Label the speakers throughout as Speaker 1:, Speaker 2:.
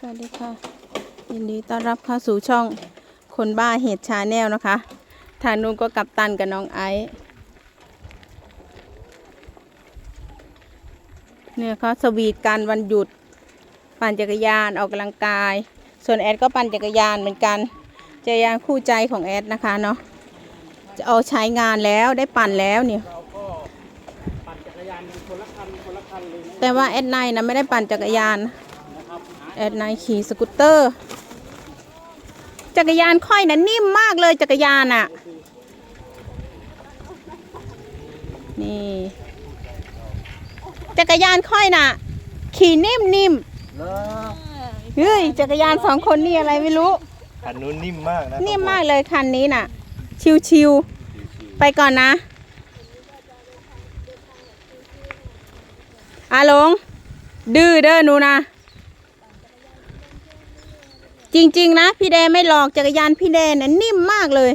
Speaker 1: สวัสดีค่ะ ยินดีต้อนรับเข้าสู่ช่องคนบ้าเหตุชาแนลนะคะ ทางนู้นก็กับตันกับน้องไอซ์เนี่ยเขาสวีทกันวันหยุด ปั่นจักรยานออกกำลังกาย ส่วนแอดก็ปั่นจักรยานเหมือนกันจักรยานคู่ใจของแอดนะคะเนาะจะเอาใช้งานแล้วได้ปั่นแล้วเนี่ย
Speaker 2: เราก็ปั่นจักรยานกันคนละคันคนละคันเลยนะ
Speaker 1: แต่ว่าแอดไนนะไม่ได้ปั่นจักรยาน
Speaker 2: นะครับหา
Speaker 1: แอดไนขี่สกูตเตอร์ จักรยานค่อยนะนิ่มมากเลยจักรยานอะ่ะ นี่ จักรยานค่อยน่ะ ขี่นิ่มนิ่ม
Speaker 2: เลิก
Speaker 1: เฮ้ยจักรยานสองคนนี่อะไรไม่รู้
Speaker 2: คันนู้นนิ่มมากนะ
Speaker 1: นิ่มมากเลยคันนี้น่ะ ชิวชิวๆไปก่อนนะอาหลง ดื้อเด้อหนูนะ จริง ๆ นะ พี่แดไม่หลอกจักรยานพี่แดน่ะนิ่มมากเลย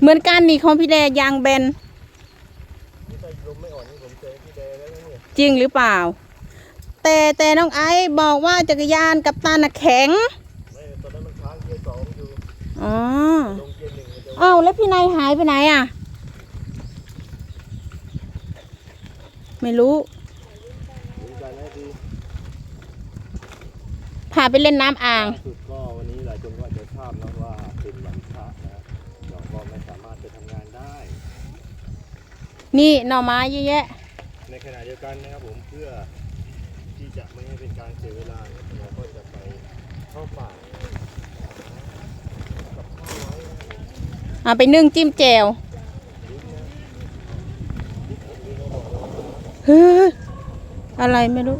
Speaker 1: เหมือนกันนี่ของพี่แดยางแบน
Speaker 2: จ
Speaker 1: ริงหรือเปล่า แต่แต่น้องไอซ์บอกว่าจักรยานกับตาน่ะแข็ง
Speaker 2: อ๋ออ้า
Speaker 1: วแล้วพี่นายหายไปไหนอะ ไม่รู้
Speaker 2: ดีใจนะดี
Speaker 1: พาไปเล่นน้ำอ่าง
Speaker 2: ล่าสุดก็วันนี้หลายคนก็อาจจะทราบนะว่าเป็นวันพระนะเราก็ไม่สามารถไปทำงานได้
Speaker 1: นี่หน่อไม้เยอะแยะ
Speaker 2: ในขณะเดียวกันนะครับผมเพื่อที่จะไม่ให้เป็นการเสียเวลาเนี่ยเราก็จะไปเข้าป่ากับข้าวไว้นะครับผม
Speaker 1: เอาไปนึ่งจิ้มแจ่วเฮ้ยอะไรไม่รู้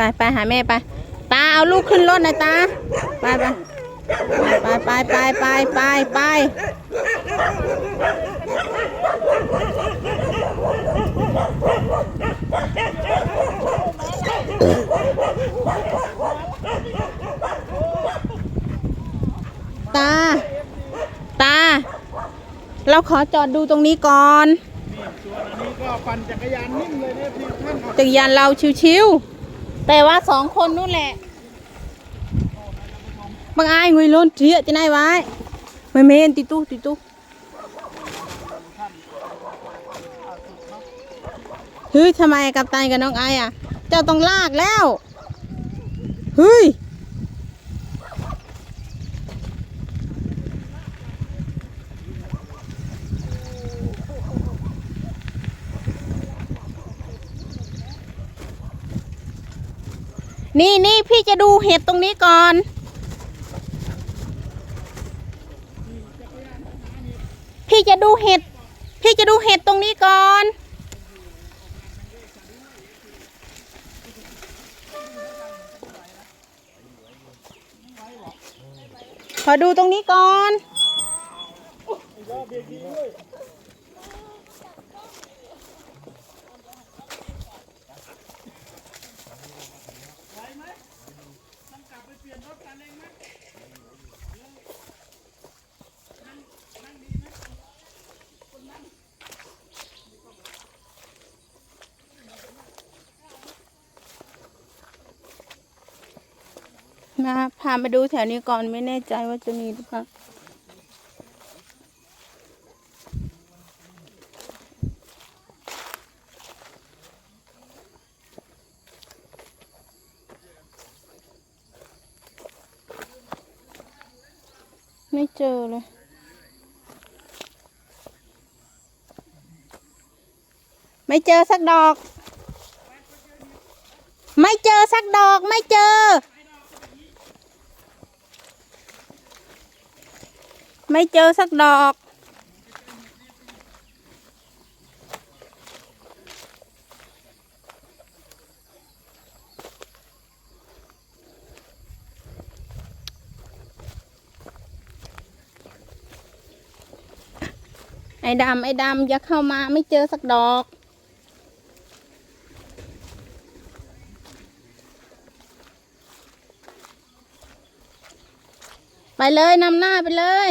Speaker 1: ไปไปหาแม่ไป ตาเอาลูกขึ้นรถนะตา ไปไปไปไปไปไปไปไปตา ตา เราขอจอดดูตรงนี้ก่อน
Speaker 2: นี่ส่วนอันนี้ก็ปั่นจักรยานนิ่มเลยนะพี่ท่าน
Speaker 1: จักรยานเราชิวๆ แต่ว่าสองคนนู่นแหละบางอายงุยล้นเทียจะไหนไว้ไม่เมนติตุติตุเฮ้ยทำไมกับตายกับน้องไออะ เจ้าต้องลากแล้ว เฮ้ย นี่นี่พี่จะดูเห็ดตรงนี้ก่อน พี่จะดูเห็ด พี่จะดูเห็ดตรงนี้ก่อน ขอดูตรงนี้ก่อน มาพามาดูแถวนี้ก่อนไม่แน่ใจว่าจะมีหรือเปล่าไม่เจอเลยไม่เจอสักดอก ไม่เจอสักดอกไม่เจอ ไม่เจอสักดอก ไอ้ดำไอ้ดำอย่าเข้ามาไม่เจอสักดอกไปเลยนำหน้าไปเลย